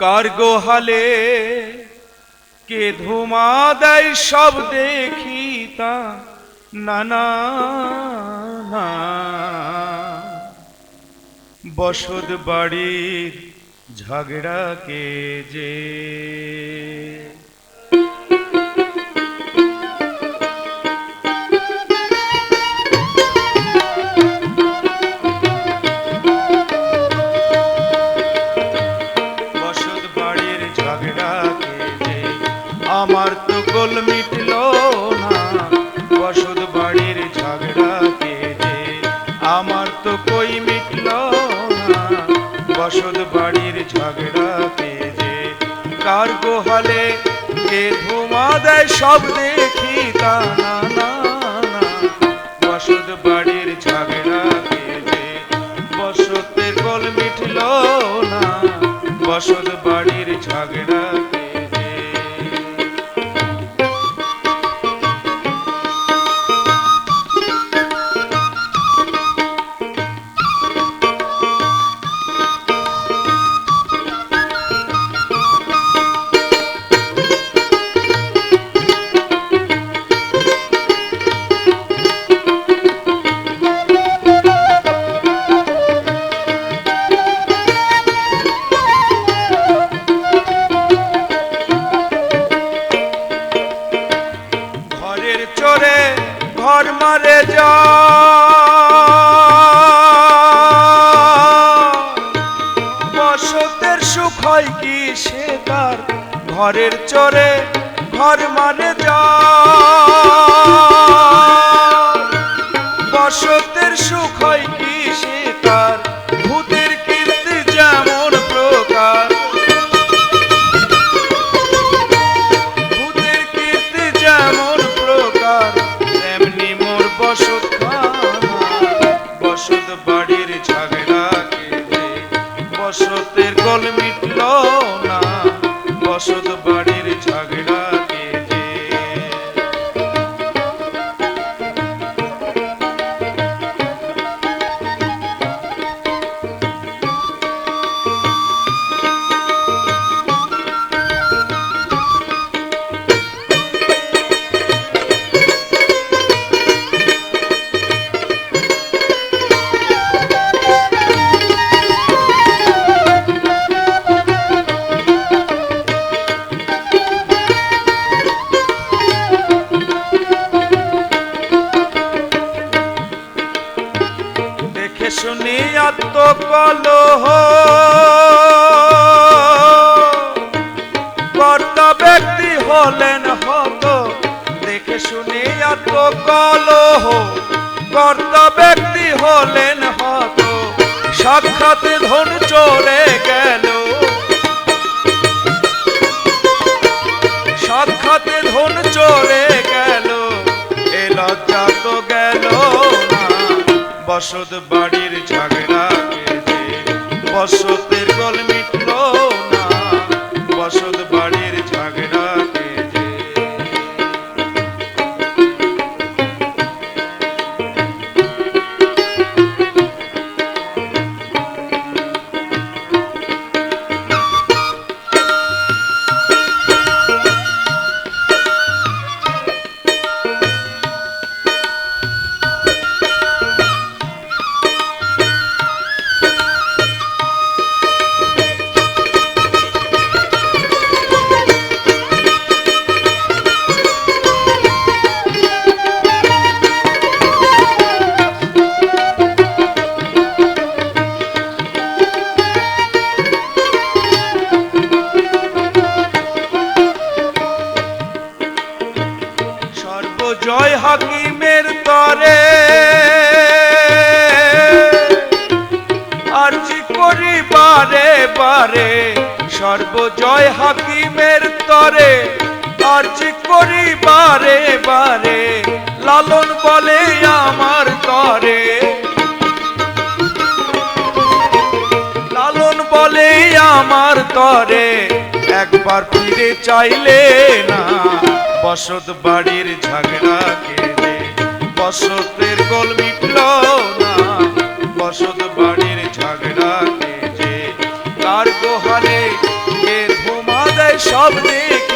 কার গোহালে? কে ধুমা দেয় সব দেখি তা? না না না। বসত বাড়ির ঝগড়া কে যে? গোল মিটল না। বসত বাড়ির ঝগড়া কে যে আমার তো কই মিটল না। বসত বাড়ির ঝগড়া কে যে কার গোহালে কে ধুমা দেয় সব দেখি তা না না বসত বাড়ির ঝগড়া কে যে বসতের গোল মিটল না। বসত বাড়ির ঝগড়া চোরে ঘর মারে যা কর্তা ব্যক্তি হলেন হত। দেখে শুনি আত্মকলহ কর্তা ব্যক্তি হলেন হত। সাক্ষাৎ ধন চলে গেল। সাক্ষাৎ ধন চলে গেল। এ লজ্জা তো গেল বসত বাড়ির ঝগড়া কেটে করি বারে বারে সর্বজয় হাকিমের তরে, আর্জি করি বারে বারে লালন বলে আমার তরে। লালন বলে আমার তরে, একবার ফিরে চাইলে না, বসত বাড়ির ঝগড়া কেড়ে বসতের গোল মিটল না, বসত বাড়ির সব দেখি তা